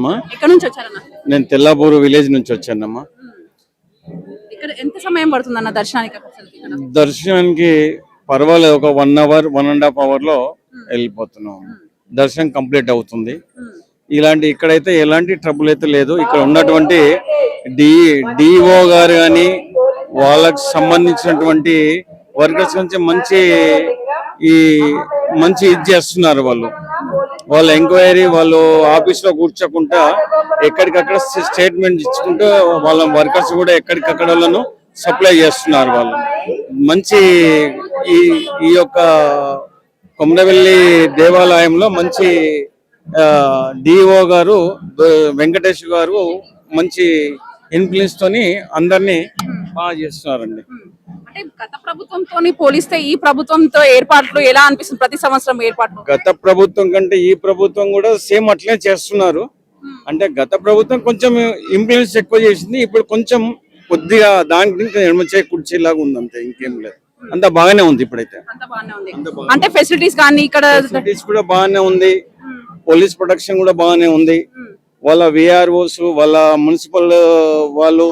అమ్మా ఎక్కడి నుంచి వచ్చారన్న? నేను తెల్లాపూరు విలేజ్ నుంచి వచ్చానమ్మా. ఇక్కడ ఎంత సమయం పడుతుంది అన్న దర్శనానికి ఇక్కడ దర్శనానికి పర్వాలేదు ఒక one hour one and half అవర్లో వెళ్ళిపోతున్నాం. దర్శనం కంప్లీట్ అవుతుంది. ఇలాంటి ఇక్కడైతే ఎలాంటి ట్రబుల్ అయితే లేదు. ఇక్కడ ఉన్నటువంటి డి డిఓ గారు కానీ వాళ్ళకి సంబంధించినటువంటి వర్కర్స్ నుంచి మంచి ఈ మంచి ఇది చేస్తున్నారు వాళ్ళు. వాళ్ళ ఎంక్వైరీ వాళ్ళు ఆఫీస్లో కూర్చోకుండా ఎక్కడికక్కడ స్టేట్మెంట్ ఇచ్చుకుంటూ వాళ్ళ వర్కర్స్ కూడా ఎక్కడికక్కడ వాళ్ళను సప్లై చేస్తున్నారు వాళ్ళు. మంచి ఈ ఈ యొక్క కొమరవెల్లి దేవాలయంలో మంచి డిఓ గారు వెంకటేష్ గారు మంచి ఇన్ఫ్లుయెన్స్ తోని అందరినీ బాగా చేస్తున్నారండి. అంటే గత ప్రభుత్వంతో పోలిస్తే ఈ ప్రభుత్వంతో ఏర్పాట్లు ఎలా అనిపిస్తుంది? ప్రతి సంవత్సరం ఏర్పాట్లు? గత ప్రభుత్వం కంటే ఈ ప్రభుత్వం కూడా సేమ్ అట్లనే చేస్తున్నారు. అంటే గత ప్రభుత్వం కొంచెం ఇన్ఫ్లుయెన్స్ ఎక్కువ చేసింది ఇప్పుడు కొంచెం కొద్దిగా దానికి ఇంకా ఎడమ చేయి కుర్చీలాగా ఉంది అంతే ఇంకేం లేదు. అంత బాగానే ఉంది ఇప్పుడైతే. అంత బాగానే ఉంది. అంటే ఫెసిలిటీస్ కానీ ఇక్కడ ఫెసిలిటీస్ కూడా బాగానే ఉంది. పోలీస్ ప్రొటెక్షన్ కూడా బాగానే ఉంది. వాళ్ళ విఆర్ఓస్ వాళ్ళ మున్సిపల్ వాళ్ళు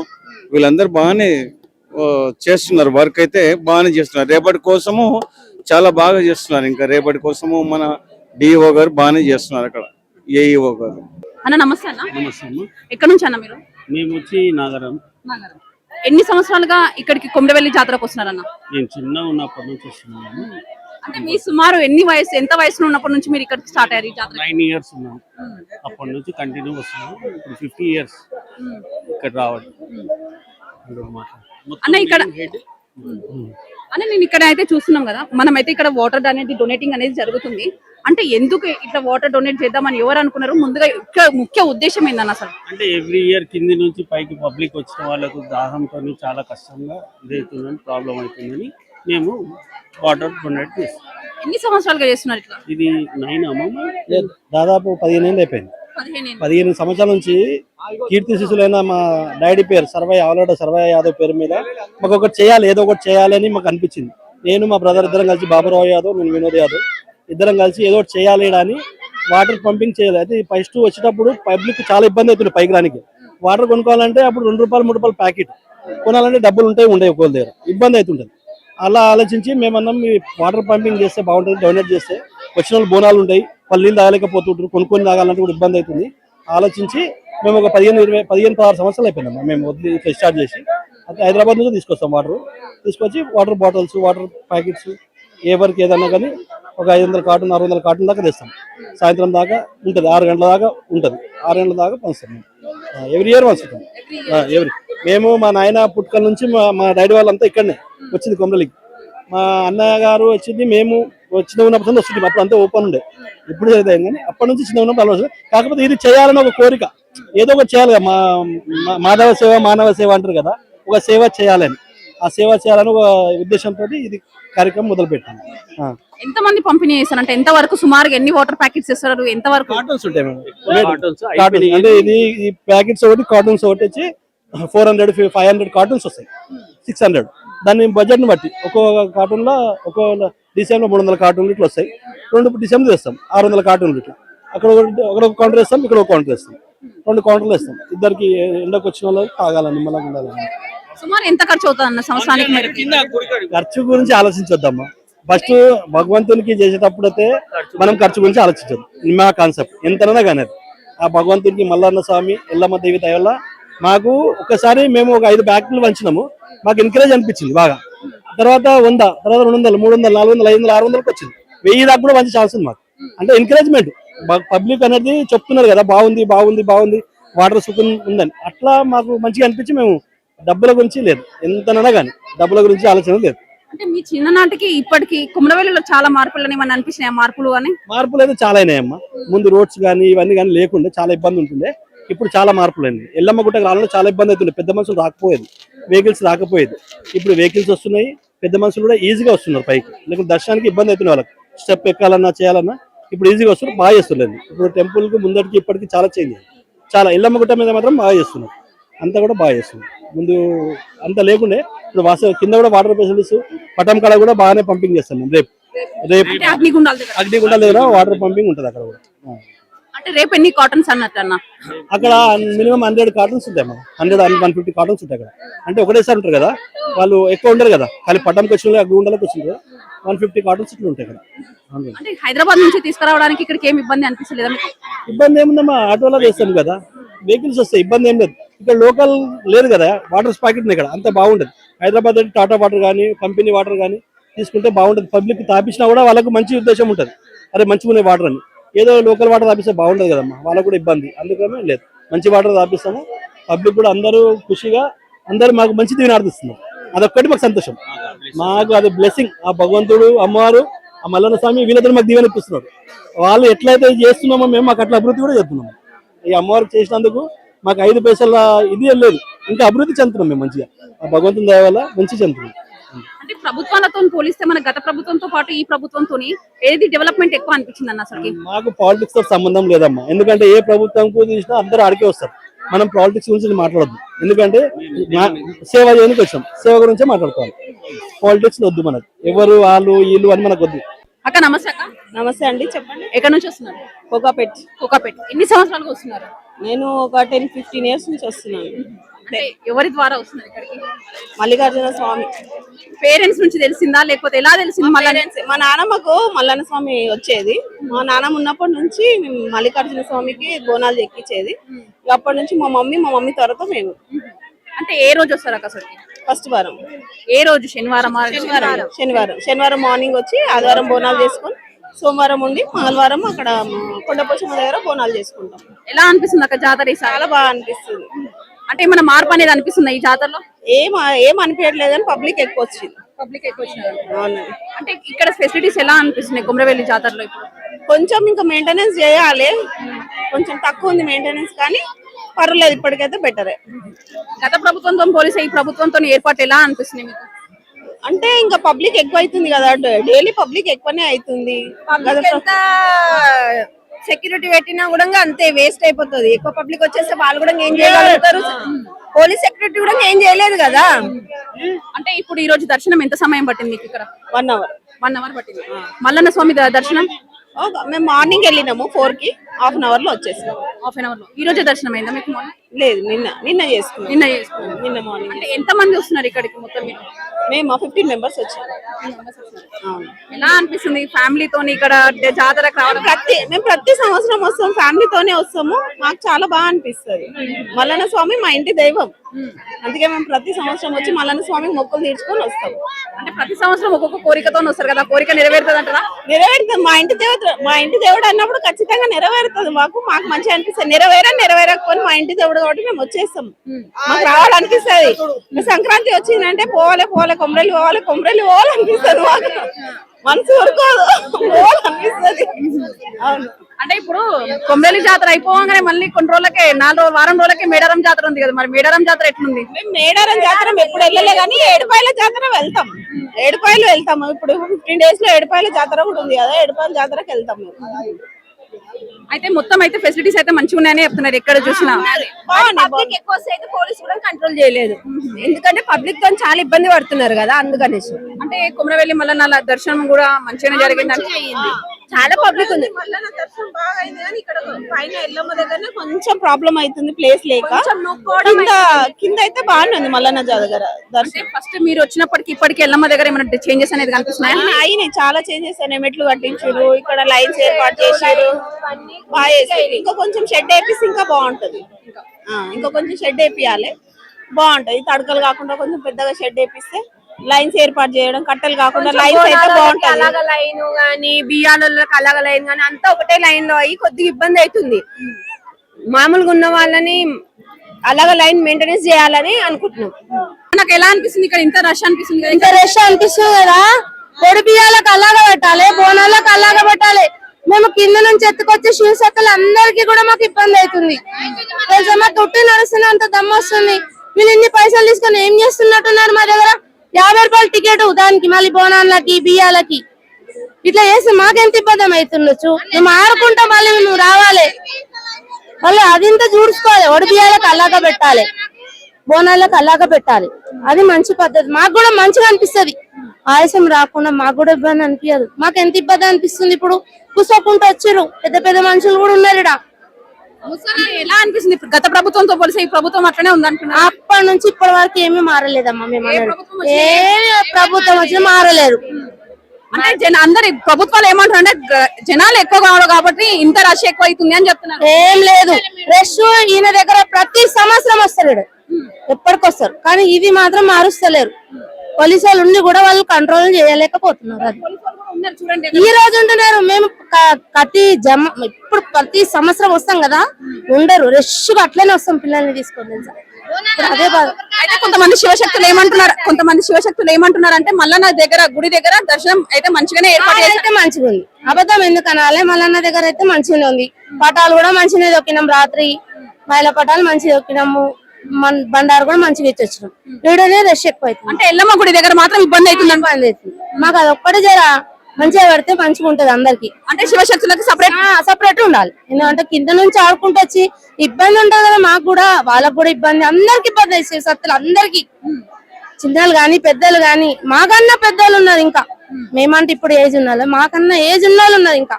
వీళ్ళందరూ బాగానే చేస్తున్నారు వర్క్ అయితే బాగానే చేస్తున్నారు. రేపటి కోసము చాలా బాగా చేస్తున్నారు. ఇంకా రేపటి కోసము మన డిఓ గారు బాగానే చేస్తున్నారు అక్కడ. ఏఈఓ గారు. అన్న నమస్తే అన్న. నమస్తే అమ్మ. ఎక్కడి నుంచి అన్న మీరు? మేము వచ్చి నాగరం. నగరం. ఎన్ని సంవత్సరాలుగా ఇక్కడికి కొమరవెల్లి జాతరకు వస్తున్నారన్న నేను చిన్న ఉన్నప్పటి నుంచి వస్తున్నాను. అంటే మీ సుమారు ఎన్ని వయసు ఎంత వయసులో ఉన్నప్పటి నుంచి మీరు ఇక్కడికి స్టార్ట్ అయ్యారు ఈ జాతర నైన్ ఇయర్స్ ఉన్నాను అప్పటి నుంచి కంటిన్యూ వస్తున్నాను ఇప్పుడు ఫిఫ్టీ ఇయర్స్ ఇక్కడ రావడం ఇక్కడ. మొత్తం అన్న ఇక్కడ. అన్న నేను ఇక్కడ అయితే చూస్తున్నాం కదా మనం అయితే ఇక్కడ వాటర్ అనేది డొనేటింగ్ అనేది జరుగుతుంది. అంటే ఎందుకు ఇట్లా వాటర్ డొనేట్ చేద్దామని ఎవరు అనుకున్నారు? ముందుగా ముఖ్య ముఖ్య ఉద్దేశం ఏందన్న అసలు? అంటే ఎవ్రీ ఇయర్ కింది నుంచి పైకి పబ్లిక్ వచ్చిన వాళ్ళకు దాహంతో చాలా కష్టంగా ఇదవుతుందని ప్రాబ్లం అవుతుందని మేము వాటర్ డొనేట్ చేస్తాం. ఎన్ని సంవత్సరాలుగా చేస్తున్నారు ఇట్లా? ఇది నైన్ అమ్మమ్మ లేదు, దాదాపు పదిహేను ఏళ్ళు అయిపోయింది. పదిహేను సంవత్సరాల నుంచి కీర్తి శిశులైన మా డాడీ పేరు సర్వయ్య ఆవలాడ సర్వయ్య యాదవ్ పేరు మీద మాకు ఒకటి చేయాలి ఏదో ఒకటి చేయాలని మాకు అనిపించింది. నేను మా బ్రదర్ ఇద్దరం కలిసి బాబురావు యాదవ్ నేను వినోద్ యాదవ్ ఇద్దరం కలిసి ఏదో ఒకటి చేయాలి అని వాటర్ పంపింగ్ చేయాలి. అయితే ఫస్ట్ వచ్చేటప్పుడు పబ్లిక్ చాలా ఇబ్బంది అవుతుంది పైకి రానికి. వాటర్ కొనుక్కోవాలంటే అప్పుడు రెండు రూపాయలు మూడు రూపాయలు ప్యాకెట్ కొనాలంటే డబ్బులు ఉంటాయి ఉండవు ఒకళ్ళ దగ్గర. ఇబ్బంది అవుతుంటుంది. అలా ఆలోచించి మేమన్నాం మీ వాటర్ పంపింగ్ చేస్తే బాగుంటుంది డొనేట్ చేస్తే వచ్చిన వాళ్ళు బోనాలు ఉంటాయి. వాళ్ళు నీళ్ళు తాగలేకపోతుంటారు కొనుక్కొని తాగాలంటే కూడా ఇబ్బంది అవుతుంది. ఆలోచించి మేము ఒక పదిహేను ఇరవై పదిహేను పదహారు సంవత్సరాలు అయిపోయినాం మేము వదిలి ఇట్లా స్టార్ట్ చేసి. అయితే హైదరాబాద్ నుంచి తీసుకొస్తాం వాటర్ తీసుకొచ్చి వాటర్ బాటిల్స్ వాటర్ ప్యాకెట్స్ ఎవరికి ఏదన్నా కానీ ఒక ఐదు వందల కార్టూన్ ఆరు వందల కార్టూన్ దాకా తెస్తాం. సాయంత్రం దాకా ఉంటుంది ఆరు గంటల దాకా ఉంటుంది. ఆరు గంటల దాకా పంచుతాం ఎవ్రీ ఇయర్ పంచుతాం. ఎవ్రీ మేము మా నాయన పుట్టుకల నుంచి మా మా డాడీ వాళ్ళంతా ఇక్కడనే వచ్చింది కొమరలికి. మా అన్నయ్య గారు వచ్చింది మేము చిన్న ఉన్నప్పుడు వస్తుంది అప్పుడు అంతా ఓపెన్ ఉండే. ఇప్పుడు చదివాం కానీ అప్పటి నుంచి చిన్న ఉన్నప్పుడు ఆలోచన. కాకపోతే ఇది చేయాలని ఒక కోరిక. ఏదో ఒకటి చేయాలి కదా, మా మాధవ సేవ మానవ సేవ అంటారు కదా. ఒక సేవ చేయాలని. ఆ సేవ చేయాలని ఒక ఉద్దేశంతో ఇది కార్యక్రమం మొదలు పెట్టాను ఎంత మంది పంపిణీ చేస్తారు? అంటే ఎంత వరకు సుమారుగా ఎన్ని వాటర్ ప్యాకెట్స్ ఇస్తారు? ఎంత వరకు కార్టూన్స్ ఉంటాయి మేడం. అంటే ఇది ఈ ప్యాకెట్స్ ఒకటి కార్టూన్స్ ఒకటి వచ్చి four hundred five hundred cartoons వస్తాయి. Six hundred. దాని బడ్జెట్ని బట్టి ఒక్కొక్క కార్టూన్లో ఒక్కో డిసెంబర్ మూడు వందల కార్టూన్లు ఇట్లా వస్తాయి. రెండు డిసెంబర్ తెస్తాం ఆరు వందల కార్టూన్లు ఇట్లా అక్కడ ఒకటి అక్కడ ఒక కౌంటర్ వేస్తాం ఇక్కడ ఒక కౌంటర్ వేస్తాం. రెండు కౌంటర్లు వేస్తాం. ఇద్దరికి ఎండకు వచ్చిన వాళ్ళకి తాగాలని నిమ్మలంగా ఉండాలని. సుమారు ఎంత ఖర్చు అవుతుంది అన్న సంవత్సరానికి మీరు ఖర్చు గురించి ఆలోచించొద్దమ్మా. ఫస్ట్ భగవంతునికి చేసేటప్పుడు అయితే మనం ఖర్చు గురించి ఆలోచించదు మా కాన్సెప్ట్ ఎంతనైనా కానీ. ఆ భగవంతునికి మల్లన్న స్వామి ఎల్లమ్మ దేవి దయ వల్ల మాకు ఒకసారి మేము ఒక ఐదు బ్యాగులు పంచినాము మాకు ఎంకరేజ్ అనిపించింది బాగా. తర్వాత వంద తర్వాత రెండు వందలు మూడు వందలు నాలుగు వందలు ఐదు వందలు ఆరు వందలకు వచ్చింది. వెయ్యి దాకా కూడా మంచి ఛాన్స్ ఉంది మాకు. అంటే ఎంకరేజ్మెంట్ పబ్లిక్ అనేది చెప్తున్నారు కదా బాగుంది బాగుంది బాగుంది వాటర్ సుఖం ఉందని. అట్లా మాకు మంచిగా అనిపించి మేము డబ్బుల గురించి లేదు. ఎంతనైనా కానీ డబ్బుల గురించి ఆలోచన లేదు. అంటే మీ చిన్ననాటికి ఇప్పటికి కుమరవెల్లిలో చాలా మార్పులు ఏమన్నా అనిపించినాయి? మార్పులు అని? మార్పులు అయితే చాలా అయినాయమ్మా. ముందు రోడ్స్ కానీ ఇవన్నీ కానీ లేకుండే చాలా ఇబ్బంది ఉంటుండే. ఇప్పుడు చాలా మార్పులు అయింది ఎల్లమ్మ గుట్టకు రావాలంటే చాలా ఇబ్బంది అవుతుండే. పెద్ద మనుషులు రాకపోయేది. వెహికల్స్ రాకపోయేది. ఇప్పుడు వెహికల్స్ వస్తున్నాయి పెద్ద మనుషులు కూడా ఈజీగా వస్తున్నారు పైకి. లేకుంటే దర్శనానికి ఇబ్బంది అవుతుంది వాళ్ళకి. స్టెప్ ఎక్కాలన్నా చేయాలన్నా ఇప్పుడు ఈజీగా వస్తున్నారు బాగా చేస్తున్నారు. ఇప్పుడు టెంపుల్కి ముందటికి ఇప్పటికి చాలా చేంజ్ చాలా ఎల్లమ్మ గుట్ట మీద మాత్రం బాగా చేస్తున్నారు. అంతా కూడా బాగా చేస్తున్నారు. ముందు అంత లేకుండే ఇప్పుడు వాస కింద కూడా వాటర్ ఫెసిలిటీస్ పటం కాడ కూడా బాగానే పంపింగ్ చేస్తాం రేపు రేపు అగ్నిగుండాల దగ్గర. వాటర్ పంపింగ్ ఉంటుంది అక్కడ కూడా. అంటే రేపు ఎన్ని కాటన్స్ అన్నట్టు అన్న? అక్కడ మినిమం హండ్రెడ్ కార్టన్స్ ఉంటాయి మా హండ్రెడ్ వన్ ఫిఫ్టీ కార్టన్స్ ఉంటాయి అక్కడ. అంటే ఒకటేసారి ఉంటారు కదా వాళ్ళు ఎక్కువ ఉండరు కదా. ఖాళీ పట్టణంకి వచ్చిన గుండెలకు వచ్చిన వన్ ఫిఫ్టీ కార్టన్స్ ఇట్లా ఉంటాయి. అంటే హైదరాబాద్ నుంచి తీసుకురావడానికి ఇక్కడికి ఏమి ఇబ్బంది అనిపిస్తలేదా మీకు? ఇబ్బంది ఏముందమ్మా ఆటోలో చేస్తాం కదా. వెహికల్స్ వస్తాయి ఇబ్బంది ఏం లేదు. ఇక్కడ లోకల్ లేదు కదా వాటర్ ప్యాకెట్ ఉన్నాయి ఇక్కడ అంత బాగుండదు. హైదరాబాద్ అంటే టాటా వాటర్ కానీ కంపెనీ వాటర్ కానీ తీసుకుంటే బాగుంటుంది. పబ్లిక్ తాపించినా కూడా వాళ్ళకు మంచి ఉద్దేశం ఉంటుంది. అరే మంచిగా ఉన్నాయి వాటర్ అని. ఏదో లోకల్ వాటర్ తాపిస్తే బాగుండదు కదమ్మా వాళ్ళకు కూడా ఇబ్బంది. అందుకనే లేదు. మంచి వాటర్ తాపిస్తాము పబ్లిక్ కూడా అందరూ ఖుషిగా అందరూ మాకు మంచి దీవెన అదొక్కటి మాకు సంతోషం. మాకు అది బ్లెస్సింగ్ ఆ భగవంతుడు అమ్మవారు ఆ మల్లన్న స్వామి వీళ్ళిద్దరు మాకు దీవెనిపిస్తున్నారు వాళ్ళు ఎట్లయితే చేస్తున్నామో మేము మాకు అట్లా అభివృద్ధి కూడా చెప్తున్నాము ఈ అమ్మవారికి చేసినందుకు మాకు ఐదు పైసల ఇది లేదు. ఇంకా అభివృద్ధి చెందుతున్నాం మేము మంచిగా. ఆ భగవంతుని దయ వల్ల మంచి చెందుతున్నాం. అంటే ప్రభుత్వాలతో పోలిస్తే మన గత ప్రభుత్వంతో పాటు ఈ ప్రభుత్వంతో ఏది డెవలప్మెంట్ ఎక్కువ అనిపించింది అన్న అసలుకి? మాకు పాలిటిక్స్తో సంబంధం లేదమ్మా. ఎందుకంటే ఏ ప్రభుత్వంకు తీసినా అందరూ ఆడికే వస్తారు. మనం పాలిటిక్స్ గురించి మాట్లాడొద్దు. ఎందుకంటే సేవ చేయడానికి వచ్చాం. సేవ గురించే మాట్లాడుకోవాలి. పాలిటిక్స్ వద్దు మనకు. ఎవరు వాళ్ళు వీళ్ళు అని మనకు వద్దు. అక్క నమస్తే అక్క. నమస్తే అండి చెప్పండి. ఎక్కడి నుంచి వస్తున్నారు? కోకాపేట్. కోకాపేట. ఎన్ని సంవత్సరాలుగా వస్తున్నారు? నేను ఒక టెన్ ఫిఫ్టీన్ ఇయర్స్ నుంచి వస్తున్నాను. అంటే ఎవరి ద్వారా వస్తున్నారు ఇక్కడికి? మల్లికార్జున స్వామి. పేరెంట్స్ నుంచి తెలిసిందా? లేకపోతే ఎలా తెలిసింది Parents- మా నాన్నమ్మకు మల్లన్న స్వామి వచ్చేది. మా నాన్నమ్మ ఉన్నప్పటి నుంచి మేము మల్లికార్జున స్వామికి బోనాలు ఎక్కించేది అప్పటి నుంచి మా మమ్మీ మా మమ్మీ త్వరతో మేము. అంటే ఏ రోజు వస్తారు అక్క అసలుకి? ఫస్ట్ వారం. ఏ రోజు? శనివారం శనివారం. శనివారం. శనివారం. మార్నింగ్ వచ్చి ఆదివారం బోనాలు చేసుకొని సోమవారం ఉండి మంగళవారం అక్కడ కొండపోచమ్మ దగ్గర బోనాలు చేసుకుంటాం. ఎలా అనిపిస్తుంది అక్క జాతర చాలా బాగా అనిపిస్తుంది. అంటే ఏమైనా మార్పు అనేది అనిపిస్తుంది ఈ జాతరలో? ఏం ఏం అనిపించట్లేదు కానీ పబ్లిక్ ఎక్కువ వచ్చింది. పబ్లిక్ ఎక్కువ వచ్చినారు. అవునండి అంటే ఇక్కడ ఫెసిలిటీస్ ఎలా అనిపిస్తున్నాయి కుమ్రవెల్లి జాతరలో ఇప్పుడు? కొంచెం ఇంకా మెయింటెనెన్స్ చేయాలి. కొంచెం తక్కువ ఉంది మెయింటెనెన్స్ కానీ పర్వాలేదు ఇప్పటికైతే బెటరే గత ప్రభుత్వంతో పోలిస్తే ఈ ప్రభుత్వంతో ఏర్పాటు ఎలా అనిపిస్తుంది మీకు? అంటే ఇంకా పబ్లిక్ ఎక్కువ అవుతుంది కదా డైలీ పబ్లిక్ ఎక్కువనే అవుతుంది. గత ప్ర- సెక్యూరిటీ పెట్టినా కూడా అంతే వేస్ట్ అయిపోతుంది. ఎక్కువ పబ్లిక్ వచ్చేస్తే వాళ్ళు కూడా ఏం చేయగలుగుతారు? పోలీస్ సెక్యూరిటీ కూడా ఏం చేయలేదు కదా? అంటే ఇప్పుడు ఈ రోజు దర్శనం ఎంత సమయం పట్టింది మీకు ఇక్కడ? వన్ అవర్ వన్ అవర్ పట్టింది. మల్లన్న స్వామి దర్శనం? మేము మార్నింగ్ వెళ్ళినాము ఫోర్కి. హాఫ్ అన్ అవర్లో వచ్చేసాం హాఫ్ అన్ అవర్లో. ఈ రోజే దర్శనం అయిందా మీకు morning? లేదు నిన్న నిన్న చేసుకున్నాం. నిన్న చేసుకున్నారు నిన్న మార్నింగ్ అంటే ఎంత మంది వస్తున్నారు ఇక్కడికి మొత్తం మీరు? మేము ఫిఫ్టీన్ మెంబర్స్ వచ్చాము అవును. ఎలా అనిపిస్తుంది ఫ్యామిలీతో ఇక్కడ డే- జాతరకు రావడం ప్రతి మేము ప్రతి సంవత్సరం వస్తాం ఫ్యామిలీతోనే వస్తాము. మాకు చాలా బాగా అనిపిస్తుంది. మల్లన్న స్వామి మా ఇంటి దైవం. అందుకే మేము ప్రతి సంవత్సరం వచ్చి మల్లన్న స్వామి మొక్కులు తీర్చుకొని వస్తాం. అంటే ప్రతి సంవత్సరం ఒక్కొక్క కోరికతో వస్తారు కదా కోరిక నెరవేరుతుంది అంటారా నెరవేరుతుంది. మా ఇంటి దేవత మా ఇంటి దేవుడు అన్నప్పుడు ఖచ్చితంగా నెరవేరుతుంది. మాకు మాకు మంచిగా అనిపిస్తుంది. నెరవేర నెరవేరకపోతే మా ఇంటి దేవుడు కాబట్టి మేము వచ్చేస్తాం. మాకు రావాలనిపిస్తుంది. సంక్రాంతి వచ్చిందంటే పోవాలి పోవాలి కొమ్మరెల్లి పోవాలి కొమ్మరెల్లి పోవాలనిపిస్తుంది మాకు. మనసు ఊరుకోదు అవును. అంటే ఇప్పుడు కొమ్మరేలి జాతర అయిపోగానే మళ్ళీ కొన్ని రోజులకే నాలుగు రోజులు వారం రోజులకే మేడారం జాతర ఉంది కదా. మరి మేడారం జాతర ఎట్లుంది? మేము మేడారం జాతర ఎప్పుడు వెళ్ళలే కానీ ఏడుపాయల జాతర వెళ్తాం. ఏడుపాయలు వెళ్తాము. ఇప్పుడు ఫిఫ్టీన్ డేస్లో ఏడుపాయల జాతర కూడా ఉంది కదా. ఏడుపాయల జాతరకి వెళ్తాం మేము అయితే మొత్తం అయితే ఫెసిలిటీస్ అయితే మంచిగా ఉన్నాయని చెప్తున్నారు. ఎక్కడ చూసినా. పబ్లిక్ ఎక్కువ వస్తే అయితే పోలీసు కూడా కంట్రోల్ చేయలేదు. ఎందుకంటే పబ్లిక్తో చాలా ఇబ్బంది పడుతున్నారు కదా అందుకనేసి. అంటే కుమరవెల్లి మల్లన్న దర్శనం కూడా మంచిగానే జరిగింది చాలా పబ్లిక్ ఉంది. మల్లన్న దర్శనం బాగా అయింది కానీ ఇక్కడ పైన ఎల్లమ్మ దగ్గరనే కొంచెం ప్రాబ్లం అవుతుంది ప్లేస్ లేక. కింద కింద అయితే బాగానే ఉంది మల్లన్న దగ్గర దర్శనం. ఫస్ట్ మీరు వచ్చినప్పటికి ఇప్పటికి ఎల్లమ్మ దగ్గర ఏమైనా చేంజెస్ అనేది కనిపిస్తున్నాయా? అయినాయి చాలా చేంజెస్ అయినాయి. మెట్లు కట్టించారు ఇక్కడ లైన్స్ ఏర్పాటు చేశారు బాగా చేశారు ఇంకా కొంచెం షెడ్ వేపిస్తే ఇంకా బాగుంటది. ఆ, ఇంకా కొంచెం షెడ్ వేపియాలి. బాగుంటది. తడకలు కాకుండా కొంచెం పెద్దగా షెడ్ వేపిస్తే లైన్స్ ఏర్పాటు చేయడం కట్టలు కాకుండా లైన్స్ అయితే బాగుంటది అలాగ లైన్ గానీ బియ్యాలకి అలాగ లైన్ గానీ అంతా ఒకటే లైన్లో అయ్యి కొద్దిగా ఇబ్బంది అవుతుంది. మామూలుగా ఉన్న వాళ్ళని అలాగ లైన్ మెయింటెనెన్స్ చేయాలని అనుకుంటున్నాం. నాకు ఎలా అనిపిస్తుంది ఇక్కడ? ఇంత రష్ అనిపిస్తుంది ఇంత రష్ అనిపిస్తుంది కదా? పొడి బియ్యాలకు అలాగా పెట్టాలి బోనాలకు అలాగా పెట్టాలి. మేము కింద నుంచి ఎత్తుకొచ్చి శివసక్కలు అందరికి కూడా మాకు ఇబ్బంది అవుతుంది. తెలుసా మా తొట్టి నడుస్తున్న అంత దమ్ము వస్తుంది. వీళ్ళు ఇన్ని పైసలు తీసుకొని ఏం చేస్తున్నట్టున్నారు మా దగ్గర? యాభై రూపాయలు టికెట్ దానికి మళ్ళీ బోనాలకి బియ్యాలకి. ఇట్లా చేస్తే మాకెంత ఇబ్బంది అవుతుండొచ్చు మేము ఆడుకుంటా మళ్ళీ నువ్వు రావాలి. మళ్ళీ అది ఇంత చూసుకోవాలి. ఒడి బియ్యాలకు అలాగా పెట్టాలి. బోనాలకు అలాగా పెట్టాలి. అది మంచి పద్ధతి. మాకు కూడా మంచిగా అనిపిస్తది. ఆయాసం రాకుండా మాకు కూడా ఇబ్బంది అనిపించదు మాకు ఎంత ఇబ్బంది అనిపిస్తుంది ఇప్పుడు? కూసోకుంటూ వచ్చారు పెద్ద పెద్ద మనుషులు కూడా ఉన్నారు ఇక్కడ ఎలా అనిపిస్తుంది? గత ప్రభుత్వంతో పోలిస్తే ఈ ప్రభుత్వం అట్లనే ఉంది అంటున్నారు అప్పటి నుంచి ఇప్పటి వరకు ఏమీ మారలేదమ్మా మేము ఏ ప్రభుత్వం వచ్చినా మారలేరు అంటే జన అందరి ప్రభుత్వాలు ఏమంటారు అంటే జనాలు ఎక్కువ కావడం కాబట్టి ఇంత రష్ ఎక్కువ అవుతుంది అని చెప్తున్నారు. ఏం లేదు. రష్ ఈయన దగ్గర ప్రతి సంవత్సరం వస్తాడు ఎప్పటికొస్తారు. కానీ ఇది మాత్రం మారుస్తలేరు. పోలీసు వాళ్ళు ఉండి కూడా వాళ్ళు కంట్రోల్ చేయలేకపోతున్నారు అది. ఈ రోజు ఉంటున్నారు. మేము ప్రతి జమ ఇప్పుడు ప్రతి సంవత్సరం వస్తాం కదా. ఉండరు. రష్ అట్లనే వస్తాం పిల్లల్ని తీసుకొని అదే బాధ అయితే కొంతమంది శివశక్తులు ఏమంటున్నారు? కొంతమంది శివశక్తులు ఏమంటున్నారు అంటే మల్లన్న దగ్గర గుడి దగ్గర దర్శనం అయితే మంచిగానే ఏర్పాటు అయితే మంచిగా ఉంది అబద్ధం ఎందుకు అనాలి మల్లన్న దగ్గర అయితే మంచిగానే ఉంది. పటాలు కూడా మంచిగానే దొక్కినాం రాత్రి. మైల పటాలు మంచిగా దొక్కినాము మన బండారు కూడా మంచిగా ఇచ్చి వచ్చినాం. వీడనే రష్ ఎక్కువ అవుతుంది అంటే ఎల్లమ్మ గుడి దగ్గర మాత్రం ఇబ్బంది అవుతుంది ఇబ్బంది అవుతుంది. మాకు అది ఒక్కటి జర మంచిగా పెడితే మంచిగా ఉంటది అందరికి. అంటే శివశక్తులకు సపరేట్ సపరేట్ ఉండాలి. ఎందుకంటే కింద నుంచి ఆడుకుంటూ వచ్చి ఇబ్బంది ఉంటది కదా మాకు కూడా. వాళ్ళకు కూడా ఇబ్బంది. అందరికి ఇబ్బంది సత్తులు అందరికి. చిన్నలు గాని పెద్దలు గాని మాకన్నా పెద్దలు ఉన్నారు ఇంకా. మేమంటే ఇప్పుడు ఏజ్ ఉన్నారు మాకన్నా ఏజ్ ఉన్న వాళ్ళు ఉన్నారు ఇంకా.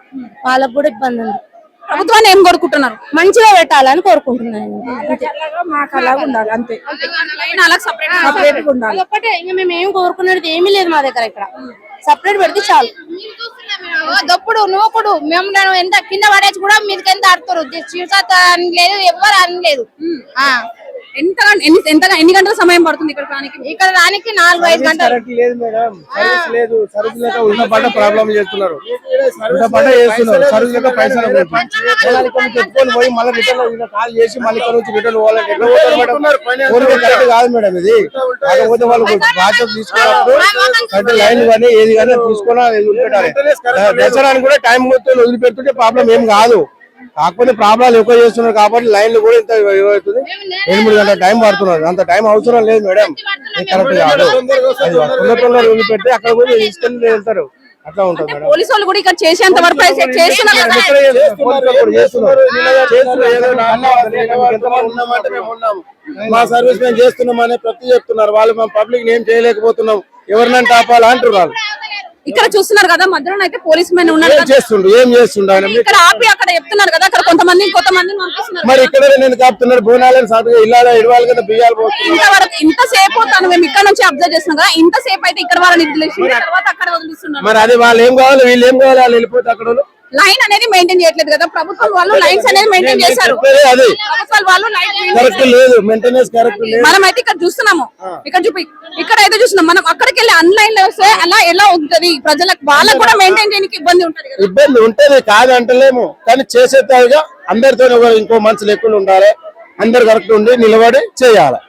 వాళ్ళకు కూడా ఇబ్బంది ఉంది. ప్రభుత్వాన్ని ఏం కోరుకుంటున్నారు? మంచిగా పెట్టాలని కోరుకుంటున్నాను అంతే. మాకు అలాగ ఉండాలి అంతే. లైన్ అలా సపరేట్ సపరేట్ ఉండాలి. అదొక్కటే. ఇంకా మేము ఏం కోరుకునేది ఏమీ లేదు మా దగ్గర ఇక్కడ. సపరేట్ పెడితే చాలు. దొప్పుడు నూకుడు మేము నేను ఎంత కింద పడేసి కూడా మీదకి ఎంత ఆడుతారు శివసాత అని లేదు ఎవరు అని లేదు. ఆ, ఎంత ఎన్ని ఎంతగా ఎన్ని గంటల సమయం పడుతుంది ఇక్కడ రానికి ఇక్కడ రానికి నాలుగు ఐదు గంటలు కరెక్ట్ లేదు మేడం సర్వీస్ లేదు సర్వీస్ లేక ఉన్న పంట ప్రాబ్లం చేస్తున్నారు ఉన్న పంట చేస్తున్నారు సర్వీస్ లేక పైసలు జనాలు ఇక్కడ నుంచి ఎత్తుకొని పోయి మళ్ళీ రిటర్న్ కాల్ చేసి మళ్ళీ ఇక్కడ నుంచి రిటర్న్ పోవాలంటే ఎట్లా పోతారు మేడం ఊరికే కరెక్ట్ కాదు మేడం ఇది కాకపోతే వాళ్ళు బాధ్యత తీసుకున్నప్పుడు లైన్ కానీ ఏది కానీ దసరానికి కూడా టైం వదిలిపెడుతుంటే ప్రాబ్లం ఏం కాదు కాకపోతే ప్రాబ్లాలు ఎక్కువ చేస్తున్నారు కాబట్టి లైన్లు కూడా ఇంత అవుతుంది ఎనిమిది గంటల టైం పడుతున్నారు. అంత టైం అవసరం లేదు మేడం. కరెక్ట్ కాదు. తొందర వదిలిపెట్టి అక్కడ కూడా తీసుకెళ్ళి వెళ్తారు. అట్లా ఉంటుంది మేడం. పోలీసు వాళ్ళు కూడా ఇక్కడ చేసేంత వరకు అయితే చేస్తున్నారు మా సర్వీస్ మేము చేస్తున్నామని ప్రతి చెప్తున్నారు. వాళ్ళు మేము పబ్లిక్ ఏం చేయలేకపోతున్నాం. ఎవరినంటే ఆపాలా అంటున్నారు. ఇక్కడ చూస్తున్నారు కదా మధ్యలో అయితే పోలీస్ మెన్ ఉన్నారు. చేస్తుండ్రు ఏం చేస్తుండ్రు ఆయన? ఇక్కడ ఆపి అక్కడ చెప్తున్నారు కదా అక్కడ కొంతమంది కొంతమంది మరి ఇక్కడ నేను కాపుతున్నారు బోనాలని సాటుగా ఇల్లాల ఇడవాలి కదా బియ్యాలు ఇంతవరకు ఇంతసేపు తను మేము ఇక్కడ నుంచి అబ్జర్వ్ చేస్తున్నాం కదా ఇంతసేపు అయితే ఇక్కడ వాళ్ళని తర్వాత అక్కడ వదిలిస్తున్నారు. మరి అది వాళ్ళు ఏం కావాలి వీళ్ళు ఏం కావాలి వాళ్ళు వెళ్ళిపోతే అక్కడ? లైన్ అనేది మెయింటైన్ చేయట్లేదు కదా. ప్రభుత్వం వాళ్ళు లైన్స్ అనేది మెయింటైన్ చేశారు. ప్రభుత్వాలు వాళ్ళు మనం అయితే ఇక్కడ చూస్తున్నాము. ఇక్కడ చూపి ఇక్కడ అయితే చూస్తున్నాం. మనం అక్కడికి వెళ్ళి ఆన్లైన్లో వస్తే అలా ఎలా ఉంటది? ప్రజలకు వాళ్ళకు కూడా మెయింటైన్ చేయడానికి ఇబ్బంది ఉంటది ఇబ్బంది ఉంటది కాదు అంటలేము. కానీ చేసేతాయిగా అందరితో ఇంకో మనసు లేకుండా ఉండాలి. అందరు కరెక్ట్ ఉండి నిలబడి చేయాలి.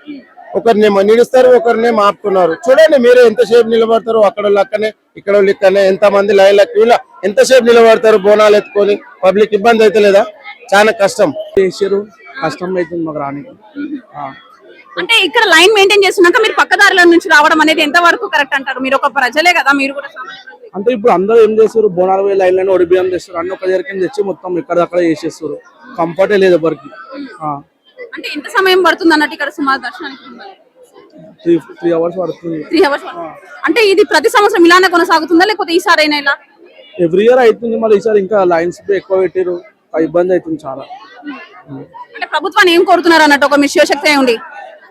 ఒకరినేమో నిలుస్తారు ఒకరినేమో ఆపుతున్నారు చూడండి మీరే ఎంతసేపు నిలబడతారు అక్కడ అక్కనే ఇక్కడ వాళ్ళు ఇక్కడనే ఎంత మంది లైన్ల క్యూలో ఎంతసేపు నిలబడతారు బోనాలు ఎత్తుకొని? పబ్లిక్ ఇబ్బంది అయితే లేదా? చాలా కష్టం. చేసారు కష్టం అవుతుంది మాకు రానికి అంటే ఇక్కడ లైన్ మెయింటైన్ చేస్తున్నాక మీరు పక్కదారుల నుంచి రావడం అనేది ఎంత వరకు కరెక్ట్ అంటారు? మీరు ఒక ప్రజలే కదా మీరు కూడా సామాన్య ప్రజలే. అంటే ఇప్పుడు అందరూ ఏం చేస్తారు? బోనాలు పోయి లైన్ లైన్ ఒడిబియ్యం తెస్తారు అన్ని ఒక దగ్గరికి తెచ్చి మొత్తం ఇక్కడ అక్కడ చేసేస్తారు కంఫర్టే లేదు ఎవరికి. అంటే ఎంత సమయం పడుతుంది అన్నట్టు ఇక్కడ సుమారు దర్శనానికి త్రీ అవర్స్ పడుతుంది. త్రీ అవర్స్ అంటే ఇది ప్రతి సంవత్సరం ఇలానే కొనసాగుతుందా లేకపోతే ఈసారి అయినా ఇలా? ఎవ్రీ ఇయర్ అవుతుంది మళ్ళీ ఈసారి ఇంకా లైన్స్ ఎక్కువ పెట్టారు ఇబ్బంది అవుతుంది చాలా. అంటే ప్రభుత్వాన్ని ఏం కోరుతున్నారు అన్నట్టు ఒక మీ శివశక్తి ఉండి?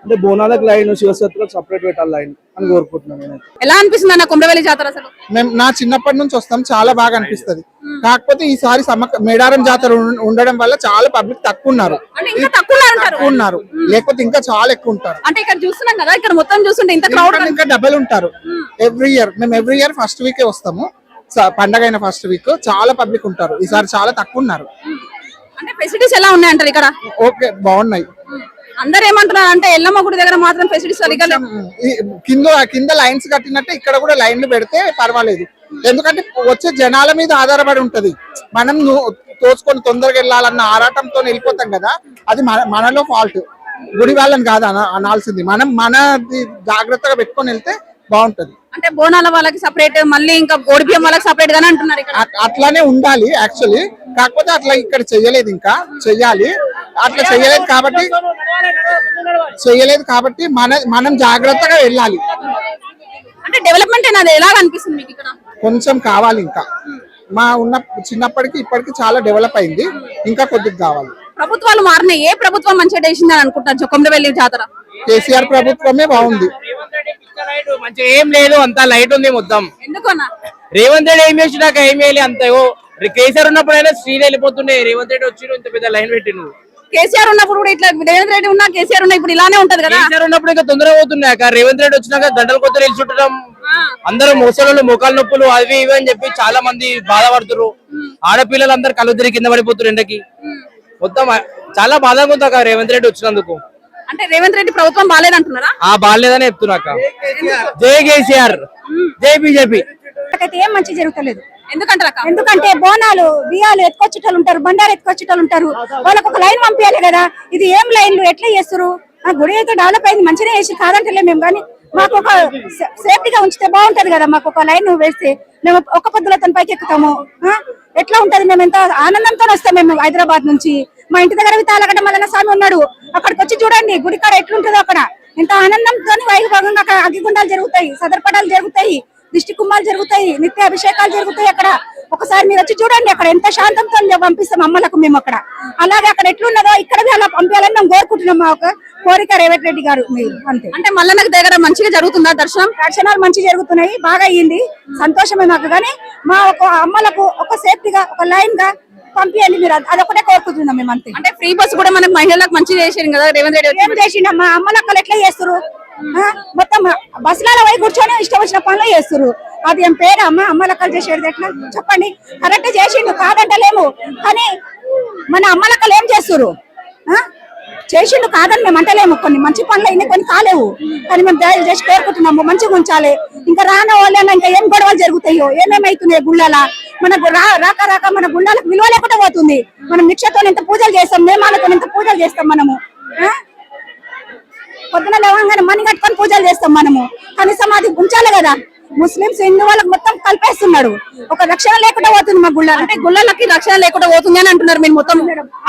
అంటే బోనాలకు లైన్ శివశక్తులకు సపరేట్ పెట్టాలి లైన్ అని కోరుకుంటున్నాను నేనైతే. ఎలా అనిపిస్తుంది అన్న కుంభవెల్లి జాతర అసలు? మేము నా చిన్నప్పటి నుంచి వస్తాం చాలా బాగా అనిపిస్తది. కాకపోతే ఈసారి సమ్మక్క మేడారం జాతర ఉండడం వల్ల చాలా పబ్లిక్ తక్కువ ఉన్నారు అంటే ఇంకా తక్కువ ఉన్నారు లేకపోతే ఇంకా చాలా ఎక్కువ ఉంటారు అంటే ఇక్కడ చూస్తున్నాం కదా ఇక్కడ మొత్తం చూస్తుంటే ఇంత క్రౌడ్ ఇంకా- ఇంకా డబల్ ఉంటారు. ఎవ్రీ ఇయర్ మేము ఎవ్రీ ఇయర్ ఫస్ట్ వీకే వస్తాము. స- పండగ అయిన ఫస్ట్ వీక్ చాలా పబ్లిక్ ఉంటారు. ఈసారి చాలా తక్కువ ఉన్నారు అంటే ఫెసిలిటీస్ ఎలా ఉన్నాయి అంటారు ఇక్కడ? ఓకే బాగున్నాయి. అందరు ఏమంటున్నారు అంటే ఎల్లమ్మ గుడి దగ్గర మాత్రం ఫెసిలిటీస్ సరిగా కింద కింద లైన్స్ కట్టినట్టే ఇక్కడ కూడా లైన్లు పెడితే పర్వాలేదు. ఎందుకంటే వచ్చే జనాల మీద ఆధారపడి ఉంటది. మనం ను- తోసుకొని తొందరగా వెళ్ళాలన్న ఆరాటంతో వెళ్ళిపోతాం కదా అది మన మనలో ఫాల్ట్ గుడి వాళ్ళని కాదు అన- అనాల్సింది. మనం మనది జాగ్రత్తగా పెట్టుకొని వెళ్తే బాగుంటది. అంటే బోనాల వాళ్ళకి సపరేట్ మళ్ళీ ఇంకా ఓడిపిఎం వాళ్ళకి సపరేట్ గానే అంటున్నారు అట్లానే ఉండాలి యాక్చువల్లీ కాకపోతే అట్లా ఇక్కడ చెయ్యలేదు ఇంకా. చెయ్యాలి. అట్లా చెయ్యలేదు కాబట్టి చెయ్యలేదు కాబట్టి మన మనం జాగ్రత్తగా వెళ్ళాలి. అంటే డెవలప్మెంట్ అనేది ఎలా అనిపిస్తుంది మీకు ఇక్కడ? కొంచెం కావాలి ఇంకా. మా ఉన్న చిన్నప్పటికి ఇప్పటికి చాలా డెవలప్ అయింది. ఇంకా కొద్దిగా కావాలి. ప్రభుత్వాలు మారినాయి. ఏ ప్రభుత్వం మంచిగా చేసిందని అనుకుంటారు కొమ్మరవెల్లి జాతర. కేసీఆర్ ప్రభుత్వమే బాగుంది. మంచిగా ఏం లేదు అంతా లైట్ ఉంది మొత్తం. ఎందుకన్నా? రేవంత్ రెడ్డి ఏం చేసినాక ఏం చేయాలి అంత కేసీఆర్ ఉన్నప్పుడైనా శ్రీని వెళ్ళిపోతుండే రేవంత్ రెడ్డి వచ్చి ఇంత పెద్ద లైన్ పెట్టి నువ్వు కేసీఆర్ ఉన్నప్పుడు కూడా ఇట్లా రేవంత్ రెడ్డి ఉన్నా కేసీఆర్ ఉన్నా ఇప్పుడు ఇలానే ఉంటది కదా? కేసీఆర్ ఉన్నప్పుడు ఇంకా తొందరగా పోతున్నాక రేవంత్ రెడ్డి వచ్చినాక గంటల కొద్ది నిల్చుంటడం అందరూ ముసలు మోకాలు నొప్పులు అవి ఇవి అని చెప్పి చాలా మంది బాధపడుతున్నారు ఆడపిల్లలు అందరు కళ్ళు తిరిగి కింద పడిపోతున్నారు ఎండకి. మొత్తం చాలా బాధగా ఉంది రేవంత్ రెడ్డి వచ్చినందుకు. అంటే రేవంత్ రెడ్డి ప్రభుత్వం బాగాలేదంటున్నారా? ఆ బాగాలేదని చెప్తున్నాక జై కేసీఆర్. జై బీజేపీ. ఏం మంచి జరుగుతలేదు. ఎందుకంటారు అక్క? ఎందుకంటే బోనాలు బియ్యాలు ఎత్తుకొచ్చేటోళ్ళు ఉంటారు బండారు ఎత్తుకొచ్చేటోళ్ళు ఉంటారు. వాళ్ళకి ఒక లైన్ పంపించాలి కదా. ఇది ఏం లైన్లు? ఎట్లా చేస్తారు ఆ గుడి అయితే డెవలప్ అయింది మంచిగా చేసి కాదంటలే మేము కానీ మాకు ఒక సే- సేఫ్టీగా ఉంచితే బాగుంటది కదా మాకు ఒక లైన్ వేస్తే. మేము ఒక పొద్దులతో పైకి ఎక్కుతాము ఆ? ఎట్లా ఉంటది? మేము ఎంత ఆనందంతో వస్తాం మేము హైదరాబాద్ నుంచి. మా ఇంటి దగ్గర తాళగడ్డ మల్లన్న స్వామి ఉన్నాడు. అక్కడికి వచ్చి చూడండి గుడి కాడ ఎట్లుంటుందో అక్కడ. ఎంత ఆనందంతో వైభవంగా అక్కడ అగ్గిగుండాలు జరుగుతాయి సదర్పడాలు జరుగుతాయి దిష్టి కుమ్మాలు జరుగుతాయి నిత్య అభిషేకాలు జరుగుతాయి అక్కడ. ఒకసారి మీరు వచ్చి చూడండి అక్కడ ఎంత శాంతంతో పంపిస్తాం అమ్మలకు మేము అక్కడ. అలాగే అక్కడ ఎట్లున్నదో ఇక్కడ కూడా అలా పంపించాలని మేము కోరుకుంటున్నాం మా ఒక కోరిక రేవత్ రెడ్డి గారు మీరు అంతే. అంటే మల్లన్నకు దగ్గర మంచిగా జరుగుతుందా దర్శనం? దర్శనాలు మంచి జరుగుతున్నాయి బాగా అయ్యింది సంతోషమే మాకు. కానీ మా ఒక అమ్మలకు ఒక సేఫ్టీగా ఒక లైన్గా పంపించండి మీరు. అది- అదొకటే కోరుకుంటున్నాం మేము అంతే అంటే ఫ్రీ బస్ కూడా మనకి మహిళలకు మంచిగా చేసారు కదా రేవంత్ రెడ్డి. ఏం చేసిండ మా అమ్మలక్కలు ఎట్లా చేస్తారు? మొత్తం బస్సులలో పోయి కూర్చొని ఇష్టం వచ్చిన పనులు చేస్తారు అది ఏం పేరు అమ్మ? అమ్మలక్కలు చేసేది ఎట్లా? చెప్పండి. కరెక్ట్ చేసిండు కాదంటలేము. కానీ మన అమ్మలక్కలు ఏం చేస్తారు ఆ? చేసిండు కాదని మేము అంటలేము. కొన్ని మంచి పనులు అయినాయి కొన్ని కాలేవు. కానీ మేము దయ చేసి కోరుకుంటున్నాము మంచిగా ఉంచాలి. ఇంకా రాని వాళ్ళైనా ఇంకా ఏం గొడవలు జరుగుతాయో ఏమేమైతున్నాయి గుళ్ళల? మన రాక రాక మన గుళ్ళలకు విలువ లేకుండా పోతుంది. మనం నిక్షతో ఇంత పూజలు చేస్తాం మేమాలతో ఇంత పూజలు చేస్తాం మనము? పొద్దున లేవగానే మని కట్టుకొని పూజలు చేస్తాం మనము. కనీసం అది ఉంచాలి కదా. ముస్లింస్ హిందూ వాళ్ళకి మొత్తం కలిపేస్తున్నాడు. ఒక రక్షణ లేకుండా పోతుంది మా గుళ్ళ. అంటే గుళ్ళలకి రక్షణ లేకుండా పోతుంది అని అంటున్నారు మీరు మొత్తం.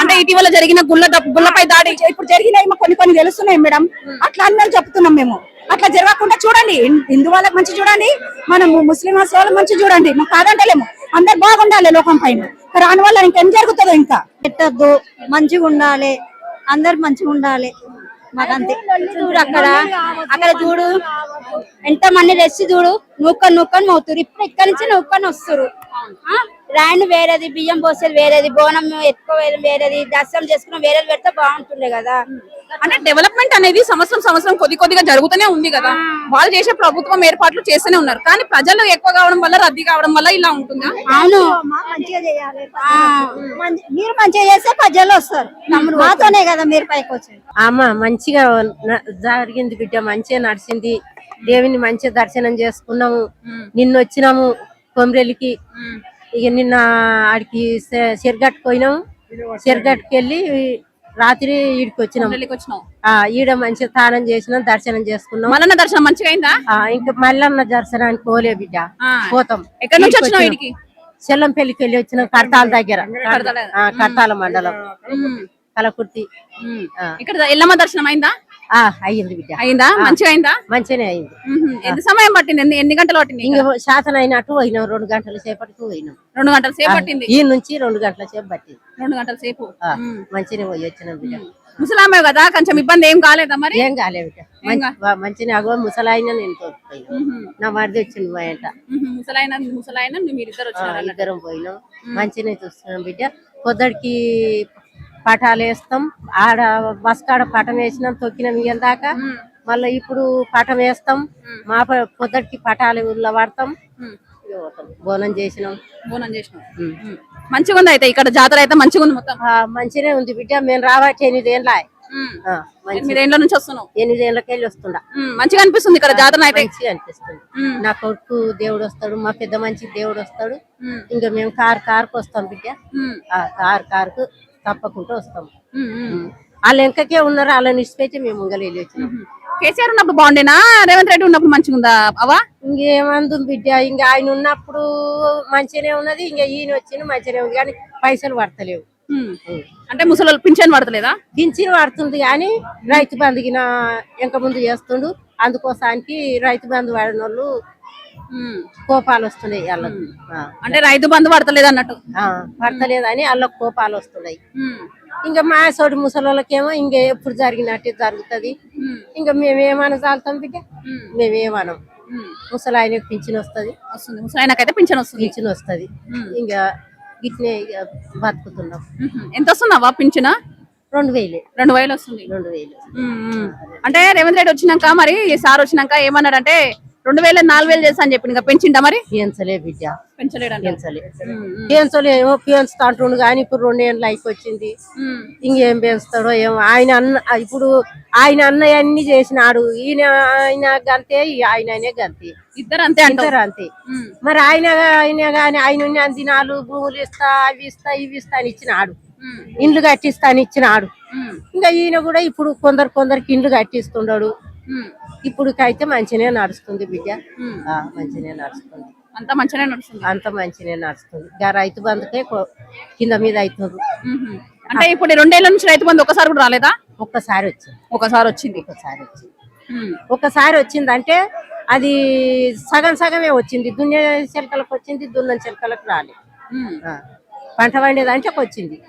అంటే ఇటీవల జరిగిన గుళ్ళ గుళ్ళపై దాడి. ఇప్పుడు జరిగినాయి కొన్ని కొన్ని తెలుస్తున్నాయి మేడం. అట్లా అని మేము చెప్తున్నాం మేము. అట్లా జరగకుండా చూడండి. హిందూ వాళ్ళకి మంచి చూడండి. మనము ముస్లిం వాళ్ళకి మంచి చూడండి. మాకు కాదంటలేము. అందరు బాగుండాలి లోకం పైన. రాని వల్ల ఇంకేం జరుగుతుందో ఇంకా? పెట్టద్దు మంచిగా ఉండాలి. అందరు మంచిగా ఉండాలి. మాకంతే. చూడు అక్కడ అక్కడ చూడు. ఎంత మంది రెస్ట్ చూడు. నూక్కని నూక్కని మోతురు ఇప్పుడు ఇక్కడ నుంచి నూక్కని వస్తురు రాయని వేరేది బియ్యం పోసేది వేరేది బోనం ఎత్తుకోవేది వేరేది దర్శనం చేసుకున్న వేరేది పెడితే బాగుంటుండే కదా. అంటే డెవలప్మెంట్ అనేది సంవత్సరం సంవత్సరం కొద్ది కొద్దిగా జరుగుతూనే ఉంది కదా. వాళ్ళు చేసే ప్రభుత్వం ఏర్పాట్లు చేస్తూనే ఉన్నారు. కానీ ప్రజలు ఎక్కువ కావడం వల్ల రద్దీ కావడం వల్ల ఇలా ఉంటుందా? అవును. మంచిగా చేయాలి. మీరు మంచిగా చేస్తే ప్రజలు వస్తారు. మాతోనే కదా మీరు పైకి వచ్చేది అమ్మ మంచిగా జరిగింది బిడ్డ మంచిగా నడిచింది. దేవుని మంచిగా దర్శనం చేసుకున్నాము. నిన్న వచ్చినాము కొమరెలికి ఇక నిన్న ఆడికి చెరగట్టుకు పోయినాము చెరగట్టుకు వెళ్ళి రాత్రి ఈడికి వచ్చినాం. ఆ ఈడ మంచిగా స్నానం చేసినాం దర్శనం చేసుకున్నాం. మల్లన్న దర్శనం మంచిగా అయిందా? ఇంకా మల్లన్న దర్శనానికి పోలే బిడ్డ. పోతాం. ఎక్కడి నుంచి వచ్చినాం. ఈడికి? చెల్లంపల్లికి వెళ్ళి వచ్చినాం కడతాల దగ్గర. కడతాల మండలం. కలకుర్తి. ఇక్కడ ఎల్లమ్మ దర్శనం అయిందా? ఆ, అయ్యింది బిడ్డ. అయిందా. మంచిగా అయిందా? మంచిగానే అయింది. ఎంత సమయం పట్టింది? ఎన్ని ఎన్ని గంటలు పట్టింది ఇంక శాతం అయినట్టు పోయినాం రెండు గంటల సేపటికి పోయినాం. రెండు గంటల సేపు పట్టింది? ఈ నుంచి రెండు గంటల సేపు పట్టింది. రెండు గంటల సేపు? మంచిగానే పోయి వచ్చినాం బిడ్డ. ముసలామే కదా కొంచెం ఇబ్బంది ఏం కాలేదా మరి? ఏం కాలే బిడ్డ. మంచి- వా- మంచిగా అగో ముసలాయిన నేను నా మరిది వచ్చింది మా ఇంట. ముసలాయన ముసలాయన మీరిద్దరు. ఇద్దరం పోయినాం. మంచిగానే చూస్తున్నాం బిడ్డ. పొద్దుడికి పటాలు వేస్తాం. ఆడ బస్ కాడ పటం వేసినాం తొక్కినాం ఇయ్యం దాకా. మళ్ళీ ఇప్పుడు పటం వేస్తాం. మా పొద్దుటికి పటాలు ఊళ్ళో పడతాం. బోనం చేసినాం. బోనం చేసినాం. మంచిగా ఉంది అయితే? ఇక్కడ జాతర అయితే మంచిగా ఉంది మొత్తం? ఆ, మంచిగానే ఉంది బిడ్డ. మేము రాబట్టి ఎనిమిదేళ్ళ ఉమ్. ఎనిమిదేండ్ల నుంచి వస్తున్నాం ఎనిమిదేళ్ళకి వెళ్ళి వస్తుండా. మంచిగా అనిపిస్తుంది ఇక్కడ జాతర అయితే? మంచిగా అనిపిస్తుంది. నా కొడుకు దేవుడు వస్తాడు మా పెద్ద మంచి దేవుడు వస్తాడు. ఇంకా మేము కారు కారుకు వస్తాం బిడ్డ. కారు కారుకు. తప్పకుండా వస్తాం. వాళ్ళు వెనకకే ఉన్నారు? వాళ్ళని ఇచ్చిపోతే మేము వెళ్ళి వచ్చినాం కేసీఆర్ ఉన్నప్పుడు బాగుండేనా? రేవంత్ రెడ్డి ఉన్నప్పుడు మంచిగా ఉందా అవా ఇంకేమందు బిడ్డ? ఇంకా ఆయన ఉన్నప్పుడు మంచిగానే ఉన్నది ఇంకా ఈయన వచ్చిన మంచిగానే ఉంది కానీ పైసలు పడతలేవు. అంటే ముసలి పింఛన్ పడతలేదా? పింఛన్ పడుతుంది కానీ రైతు బంధుకిన వెనక ముందు చేస్తుండు. అందుకోసానికి రైతు బంధు వాడిన వాళ్ళు. కోపాలు వస్తున్నాయి వాళ్ళకు. అంటే రైతు బంధు పడతలేదు అన్నట్టు. ఆ, పడతలేదని వాళ్ళకు కోపాలు వస్తున్నాయి. ఇంకా మా సోడి ముసలోళ్ళకేమో ఇంకా ఎప్పుడు జరిగినట్టే జరుగుతుంది. ఇంకా మేమేమన్నా చాలుతాం బిడ్డ? మేమేమనం ముసలి ఆయనకు పింఛన్ వస్తుంది వస్తుంది. ముసలాయనకైతే పింఛన్ వస్తుంది పింఛన్ వస్తుంది ఇంకా ఇక బతుకుతున్నాం. ఎంత వస్తుందవ్వా పింఛన్? రెండు వేలే. రెండు వేలు. వస్తుంది రెండు వేలు. అంటే రేవంత్ రెడ్డి వచ్చినాక మరి సార్ వచ్చినాక ఏమన్నాడంటే రెండు వేలు నాలుగు వేలు చేస్తా అని చెప్పి ఇంకా పెంచిండా మరి? పెంచలే బిడ్డ. ఏమో పెంచుతా అంటుండు కానీ ఇప్పుడు రెండు ఏళ్ళు లైఫ్ వచ్చింది ఇంకేం పెంచుతాడో ఏమో. ఆయన అన్న ఇప్పుడు ఆయన అన్నయ్య అన్ని చేసినాడు. ఈయన ఆయన గంతే ఆయన ఆయనే గంతే. ఇద్దరు అంతే అంటారు అంతే. మరి ఆయన ఆయన గాని ఆయన దినాలు భూములు ఇస్తా అవి ఇస్తా ఇవి ఇస్తా అని ఇచ్చినాడు. ఇండ్లు కట్టిస్తా అని ఇచ్చినాడు. ఇంకా ఈయన కూడా ఇప్పుడు కొందరు కొందరికి ఇండ్లు కట్టిస్తున్నాడు ఇప్పుడుకైతే మంచిగానే నడుస్తుంది బిడ్డ. ఆ, మంచిగానే నడుస్తుంది. అంతా మంచిగానే నడుస్తుంది. అంత మంచిగానే నడుస్తుంది. ఇంకా రైతు బంధుకే కొ- కింద మీద అవుతుంది. మ్మ్. అంటే ఇప్పుడు ఈ రెండేళ్ళ నుంచి రైతు బంధు ఒకసారి కూడా రాలేదా? ఒక్కసారి వచ్చింది. ఒకసారి వచ్చింది. ఒకసారి వచ్చింది. మ్మ్. ఒకసారి వచ్చిందంటే అది సగం సగమే వచ్చింది. దున్య చిలకలకు వచ్చింది దున్న చిలకలకు రాలేదు. మ్మ్. ఆ. పంట పండేదాంటే వచ్చింది.